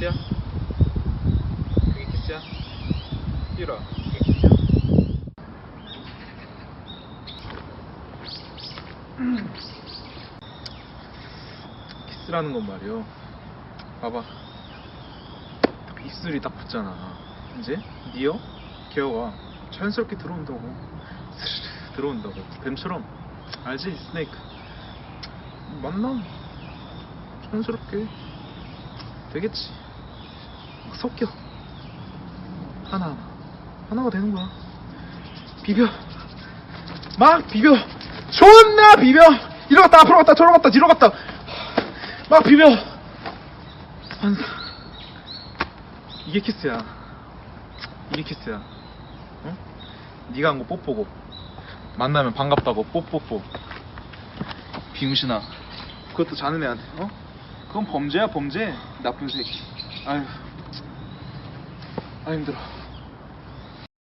키스야? 그게 키스야? 삐라 그게 키스야? 키스라는 건 말이요. 봐봐. 딱 입술이 딱 붙잖아. 이제? 니어? 기어가 자연스럽게 들어온다고. 들어온다고. 뱀처럼. 알지? 스네이크. 만나 자연스럽게. 되겠지 막 섞여. 하나하나 하나가 되는 거야. 비벼. 막 비벼. 존나 비벼? 이리 갔다 앞으로 갔다 저러 갔다 뒤로 갔다. 막 비벼. 환상 이게 키스야. 이게 키스야. 어? 네가 한 거 뽀뽀고. 만나면 반갑다고 뽀뽀뽀. 비무신아. 그것도 자는 애한테. 어? 그건 범죄야 범죄. 나쁜 새끼. 아휴 아 힘들어